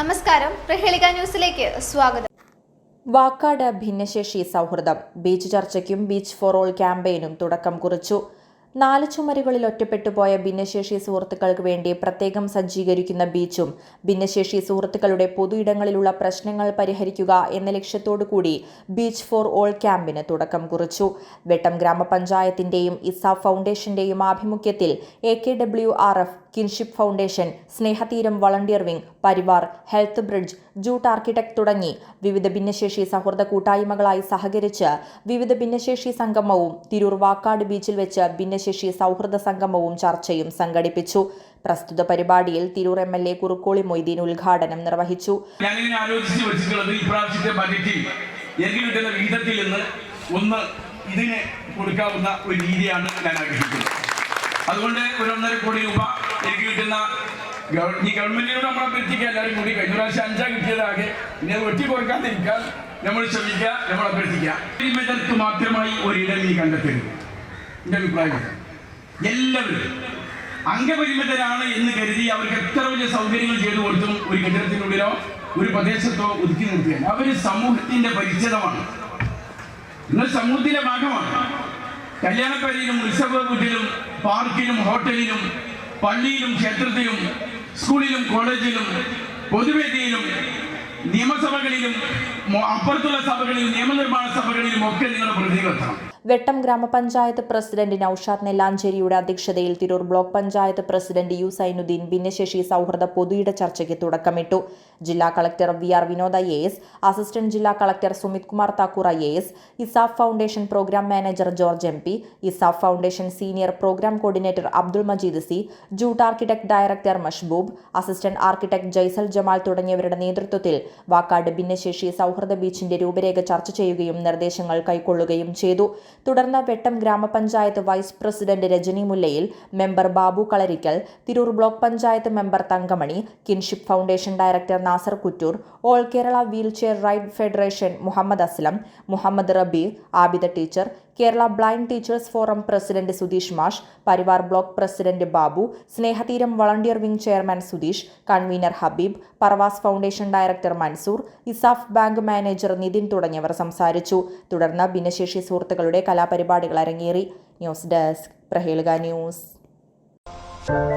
നമസ്കാരം. പ്രഹേളിക ന്യൂസിലേക്ക് സ്വാഗതം. വാക്കാട് ഭിന്നശേഷി സൗഹൃദം. ബീച്ച് ചർച്ചയ്ക്കും ബീച്ച് ഫോർ ഓൾ ക്യാമ്പയിനും തുടക്കം കുറിച്ചു. നാല് ചുമരുകളിൽ ഒറ്റപ്പെട്ടുപോയ ഭിന്നശേഷി സുഹൃത്തുക്കൾക്ക് വേണ്ടി പ്രത്യേകം സജ്ജീകരിക്കുന്ന ബീച്ചും ഭിന്നശേഷി സുഹൃത്തുക്കളുടെ പൊതു ഇടങ്ങളിലുള്ള പ്രശ്നങ്ങൾ പരിഹരിക്കുക എന്ന ലക്ഷ്യത്തോടു കൂടി ബീച്ച് ഫോർ ഓൾ ക്യാമ്പിന് തുടക്കം കുറിച്ചു. വെട്ടം ഗ്രാമപഞ്ചായത്തിന്റെയും ഇസ ഫൗണ്ടേഷന്റെയും ആഭിമുഖ്യത്തിൽ A K W R F kinship foundation Snehatheeram volunteer wing Parivar health bridge jute architect തുടങ്ങി. വിവിധ ഭിന്നശേഷി സൗഹൃദ കൂട്ടായ്മകളായി സഹകരിച്ച് വിവിധ ഭിന്നശേഷി സംഗമവും തിരൂർ വാക്കാട് ബീച്ചിൽ വെച്ച് ഭിന്നശേഷി സൗഹൃദ സംഗമവും ചർച്ചയും സംഘടിപ്പിച്ചു. പ്രസ്തുത പരിപാടിയിൽ Tirur M L A Kurukkoli Moideen ഉദ്ഘാടനം നിർവഹിച്ചു. ആലോചിച്ച് വിഹിതത്തിൽ നിന്ന് ഒന്ന് ഇതിന് കൊടുക്കാവുന്ന ഒരു രീതിയാണ് ഞാൻ ആഗ്രഹിക്കുന്നത്. അതുകൊണ്ട് ഒരു ഒന്നര കോടി രൂപ എനിക്ക് കിട്ടുന്ന ഈ ഗവൺമെന്റിനോട് നമ്മൾ അഭ്യർത്ഥിക്കുക എല്ലാവരും കൂടി കഴിഞ്ഞ പ്രാവശ്യം അഞ്ചാ കിട്ടിയതാകെ. ഇനി വെട്ടി കൊടുക്കാതിരിക്കാൻ നമ്മൾ ശ്രമിക്കുക നമ്മൾ അഭ്യർത്ഥിക്കുക. പരിമിതർക്ക് മാത്രമായി ഒരിടം നീ കണ്ടെത്തരുത്. എന്റെ അഭിപ്രായം എല്ലാവരും അംഗപരിമിതരാണ് എന്ന് കരുതി അവർക്ക് എത്ര വലിയ സൗകര്യങ്ങൾ ചെയ്തു കൊടുത്തും ഒരു കെട്ടിടത്തിനുള്ളിലോ ഒരു പ്രദേശത്തോ ഒതുക്കി നിർത്തുകയാണ് അവർ സമൂഹത്തിന്റെ പരിചിതമാണ്. നിങ്ങൾ സമൂഹത്തിന്റെ ഭാഗമാണ്. കല്യാണപ്പേരയിലും ഉത്സവ വീട്ടിലും പാർക്കിലും ഹോട്ടലിലും പള്ളിയിലും ക്ഷേത്രത്തിലും സ്കൂളിലും കോളേജിലും പൊതുവേദിയിലും നിയമസഭകളിലും അപ്പുറത്തുള്ള സഭകളിലും നിയമനിർമ്മാണ സഭകളിലും ഒക്കെ നിങ്ങൾ പ്രതികരണം വെട്ടം ഗ്രാമപഞ്ചായത്ത് പ്രസിഡന്റ് നൌഷാദ് നെല്ലാഞ്ചേരിയുടെ അധ്യക്ഷതയിൽ Tirur block panchayat president U Zainuddin ഭിന്നശേഷി സൗഹൃദ പൊതുയിട ചർച്ചയ്ക്ക് തുടക്കമിട്ടു. ജില്ലാ collector V R Vinod I S assistant ജില്ലാ collector Sumit Kumar Thakur I S ESAF foundation programme manager George M P ESAF foundation senior programme coordinator Abdul Majeed C jute architect director Mashboob assistant architect Jaisal Jamal തുടങ്ങിയവരുടെ നേതൃത്വത്തിൽ വാക്കാട് ഭിന്നശേഷി സൗഹൃദ ബീച്ചിന്റെ രൂപരേഖ ചർച്ച ചെയ്യുകയും നിർദ്ദേശങ്ങൾ കൈക്കൊള്ളുകയും ചെയ്തു. തുടർന്ന് വെട്ടം ഗ്രാമപഞ്ചായത്ത് vice president Rajani Mullayil member Babu Kalarikkal Tirur block panchayat member Thankamani kinship foundation director Nasar Kuttoor all Kerala wheel chair ride federation Muhammad Aslam Muhammad Rabeer Abida teacher Kerala blind teachers forum president Sudheesh മാഷ് Parivar block president Babu Snehatheeram volunteer wing chairman Sudheesh convener Habeeb Parvaz foundation director Mansoor ESAF bank manager Nithin തുടങ്ങിയവർ സംസാരിച്ചു. തുടർന്ന് ഭിന്നശേഷി സുഹൃത്തുക്കളുടെ കലാപരിപാടികൾ അരങ്ങേറി. News desk Prahelika news.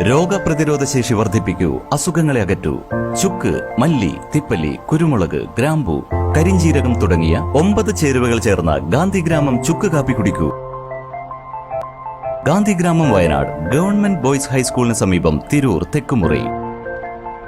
രോഗപ്രതിരോധ ശേഷി വർദ്ധിപ്പിക്കൂ. അസുഖങ്ങളെ അകറ്റൂ. ചുക്ക് മല്ലി തിപ്പല്ലി കുരുമുളക് ഗ്രാമ്പു കരിഞ്ചീരകം തുടങ്ങിയ ഒമ്പത് ചേരുവകൾ ചേർന്ന ഗാന്ധിഗ്രാമം ചുക്ക് കാപ്പി കുടിക്കൂ. ഗാന്ധിഗ്രാമം വയനാട് ഗവൺമെന്റ് ബോയ്സ് ഹൈസ്കൂളിന് സമീപം തിരൂർ തെക്കുമുറി.